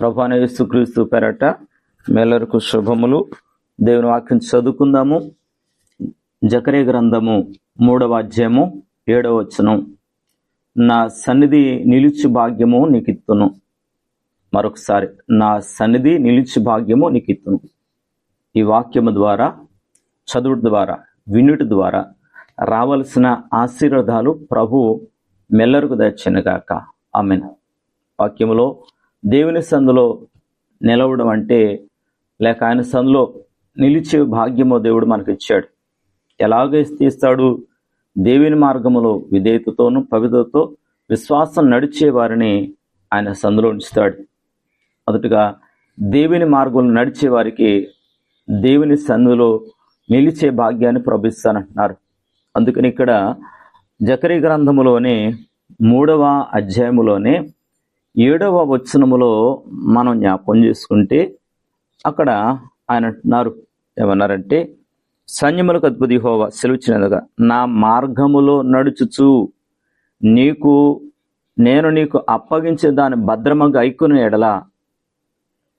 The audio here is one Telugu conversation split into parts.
ప్రభాన యేసుక్రీస్తు పెరట మేలరకు శుభములు. దేవుని వాక్యం చదువుకుందాము. జకరే గ్రంథము మూడవ అధ్యాయము ఏడవ వచనం. నా సన్నిధి నిలిచి భాగ్యము నీకు ఇత్తును మరొకసారి నా సన్నిధి నిలిచి భాగ్యము నీకు ఇత్తును ఈ వాక్యము ద్వారా చదువుట ద్వారా వినుట ద్వారా రావలసిన ఆశీర్వాదాలు ప్రభు మెల్లరకు దచ్చనుగాక ఆమెను. వాక్యములో దేవుని సందులో నిలవడం అంటే లేక ఆయన సందులో నిలిచే భాగ్యము దేవుడు మనకు ఇచ్చాడు ఎలాగ తీస్తాడు? దేవుని మార్గములో విధేయతతోనూ పవిత్రతో విశ్వాసం నడిచే వారిని ఆయన సందులో ఉంచుతాడు. మొదటగా దేవుని మార్గంలో నడిచే వారికి దేవుని సందులో నిలిచే భాగ్యాన్ని ప్రభిస్తానంటున్నారు. అందుకని ఇక్కడ జకరి గ్రంథములోనే మూడవ అధ్యాయములోనే ఏడవ వచనములో మనం జ్ఞాపకం చేసుకుంటే అక్కడ ఆయన అంటున్నారు ఏమన్నారంటే సైన్యములకు అద్భుతి హోవా సెలవుచ్చినదిగా నా మార్గములో నడుచుచు. నీకు నేను నీకు అప్పగించే దాని భద్రమగా ఐక్కుని ఎడల.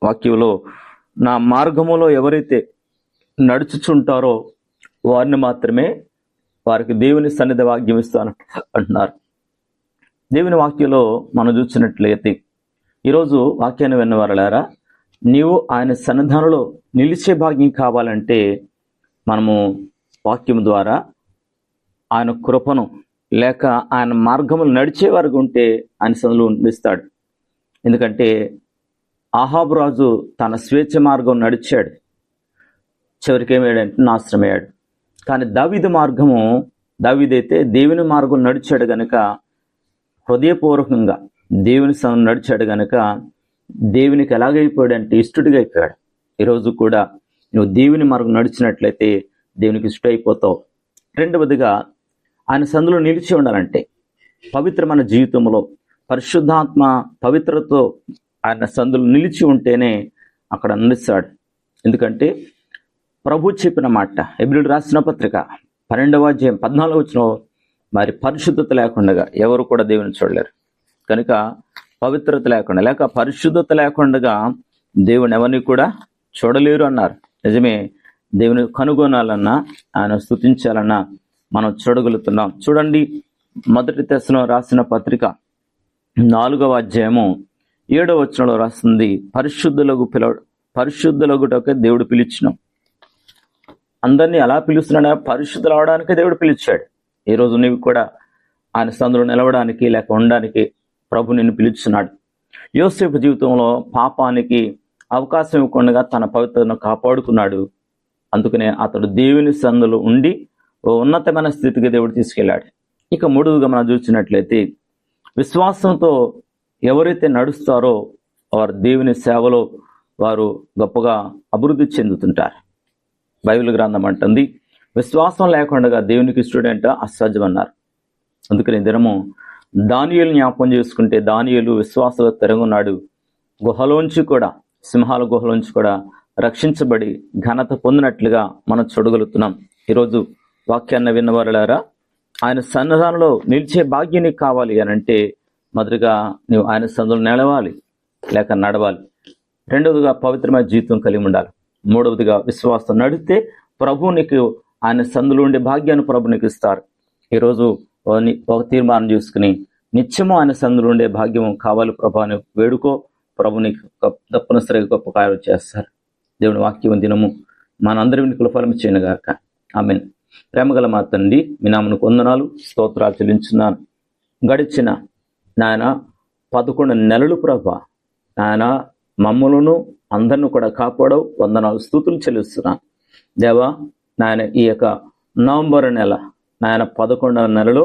వాక్యంలో నా మార్గములో ఎవరైతే నడుచుచుంటారో వారిని మాత్రమే వారికి దేవుని సన్నిధి వాక్యం ఇస్తాను అంటున్నారు. దేవుని వాక్యంలో మనం చూసినట్లయితే ఈరోజు వాక్యాన్ని విన్నవారలారా నీవు ఆయన సన్నిధానంలో నిలిచే భాగ్యం కావాలంటే మనము వాక్యం ద్వారా ఆయన కృపను లేక ఆయన మార్గములు నడిచే వరకు ఉంటే ఆయన సన్నిధిలో నిలుస్తాడు. ఎందుకంటే ఆహాబు రాజు తన స్వేచ్ఛ మార్గం నడిచాడు. చివరికి ఏమయ్యాడంటే నాశనమయ్యాడు. కానీ దావిద మార్గము దావిదైతే దేవుని మార్గం నడిచాడు కనుక హృదయపూర్వకంగా దేవుని సమ నడిచాడు గనక దేవునికి ఎలాగైపోయాడంటే ఇష్టడిగా అయిపోయాడు. ఈరోజు కూడా నువ్వు దేవుని మార్గం నడిచినట్లయితే దేవునికి ఇష్టైపోతావు రెండవదిగా ఆయన సందులో నిలిచి ఉండాలంటే పవిత్రమైన జీవితంలో పరిశుద్ధాత్మ పవిత్రతో ఆయన సందులు నిలిచి ఉంటేనే అక్కడ నడుస్తాడు ఎందుకంటే ప్రభు చెప్పిన మాట ఎబ్రిల్ రాసిన పత్రిక పన్నెండవ అధ్యాయం పద్నాలుగు వచ్చిన మరి పరిశుద్ధత లేకుండా ఎవరు కూడా దేవుని చూడలేరు. కనుక పవిత్రత లేకుండా లేక పరిశుద్ధత లేకుండా దేవుని ఎవరిని కూడా చూడలేరు అన్నారు. నిజమే దేవుని కనుగొనాలన్నా ఆయన స్థుతించాలన్నా మనం చూడగలుగుతున్నాం. చూడండి మొదటి దశలో రాసిన పత్రిక నాలుగవ అధ్యాయము ఏడవ వచనంలో రాస్తుంది పరిశుద్ధులకు పిల పరిశుద్ధులగుటకే దేవుడు పిలిచినాం. అందరినీ ఎలా పిలుస్తున్నాడా? పరిశుద్ధులు అవడానికే దేవుడు పిలిచాడు. ఈ నీవు కూడా ఆయన సందులో నిలవడానికి లేక ఉండడానికి ప్రభు నిన్ను పిలుచున్నాడు. యోసేపు జీవితంలో పాపానికి అవకాశం ఇవ్వకుండా తన పవిత్రతను కాపాడుకున్నాడు. అందుకనే అతడు దేవుని సందులో ఉండి ఓ ఉన్నతమైన స్థితికి దేవుడు తీసుకెళ్ళాడు. ఇక మూడుగా మనం చూసినట్లయితే విశ్వాసంతో ఎవరైతే నడుస్తారో వారు దేవుని సేవలో వారు గొప్పగా అభివృద్ధి చెందుతుంటారు. బైబిల్ గ్రంథం అంటుంది విశ్వాసం లేకుండా దేవునికి స్టూడెంట్ అసాధ్యం అన్నారు అందుకని ఈ దినము దానియలు జ్ఞాపకం చేసుకుంటే దానియలు విశ్వాసంగా తిరగున్నాడు గుహలోంచి కూడా సింహాల గుహలోంచి కూడా రక్షించబడి ఘనత పొందినట్లుగా మనం చూడగలుగుతున్నాం. ఈరోజు వాక్యాన్ని విన్నవారులారా ఆయన సన్నిధానంలో నిలిచే భాగ్యం నీకు కావాలి అని అంటే మొదటిగా నువ్వు ఆయన సందులు నిలవాలి లేక నడవాలి. రెండవదిగా పవిత్రమైన జీవితం కలిగి ఉండాలి. మూడవదిగా విశ్వాసం నడితే ప్రభు నీకు ఆయన సందులో ఉండే భాగ్యాన్ని ప్రభు నీకు ఇస్తారు. ఈరోజు ఒక తీర్మానం చేసుకుని నిత్యము ఆయన సందులో ఉండే భాగ్యం కావాలి ప్రభు అని వేడుకో ప్రభు నీకు గొప్ప- తప్పనిసరిగా గొప్ప కార్యం చేస్తారు. దేవుని వాక్యం దినము మనందరి కులఫలం చేయనుగాక. ఆమె ప్రేమగల మా తండ్రి మీ నామను వందనాలు స్తోత్రాలు చెల్లించున్నాను. గడిచిన నాయన పదకొండు నెలలు ప్రభా నాయన మమ్మలను అందరిని కూడా కాపాడవు. వందనాలు స్థూతులు చెల్లిస్తున్నాను. దేవా నాయన ఈ యొక్క నవంబర్ నెల నాయన పదకొండవ నెలలో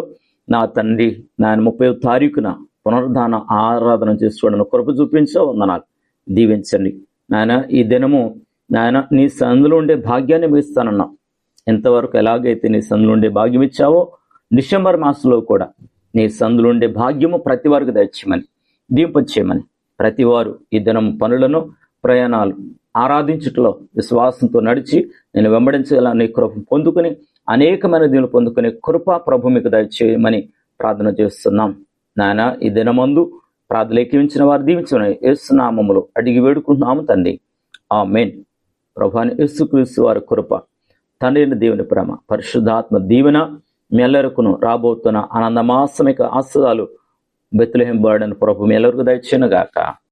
నా తండ్రి నాయన ముప్పై తారీఖున పునరుద్ధాన ఆరాధన చేసుకోవడానికి కృప చూపించావు వందనాలు. దీవించండి. నాయన ఈ దినము నాయన నీ సందులో ఉండే భాగ్యాన్ని ఇస్తానన్నావు ఎంతవరకు ఎలాగైతే నీ సందులో ఉండే భాగ్యం ఇచ్చావో డిసెంబర్ మాసంలో కూడా నీ సందులో ఉండే భాగ్యము ప్రతి వారికి తెచ్చేయమని దీపచ్చేయమని ప్రతి వారు ఈ దినం పనులను ప్రయాణాలు ఆరాధించుటలో విశ్వాసంతో నడిచి నేను వెంబడించాలని కృప పొందుకుని అనేకమైన దీవులు పొందుకునే కృప ప్రభు మీకు దయచేయమని ప్రార్థన చేస్తున్నాం. నాయన ఈ దినమందు ప్రార్థన ఎక్కించిన వారు దీవించిన యేసునామములు అడిగి వేడుకుంటున్నాము తండ్రి. ఆ మెయిన్ ప్రభాని యేసుక్రీస్తు వారి కృప తండ్రిని దేవుని ప్రేమ పరిశుద్ధాత్మ దీవెన మెల్లరకును రాబోతున్న ఆనందమాసమిక ఆస్వాదాలు బెత్తులహెం ప్రభు మెల్లరకు దయచేనుగాక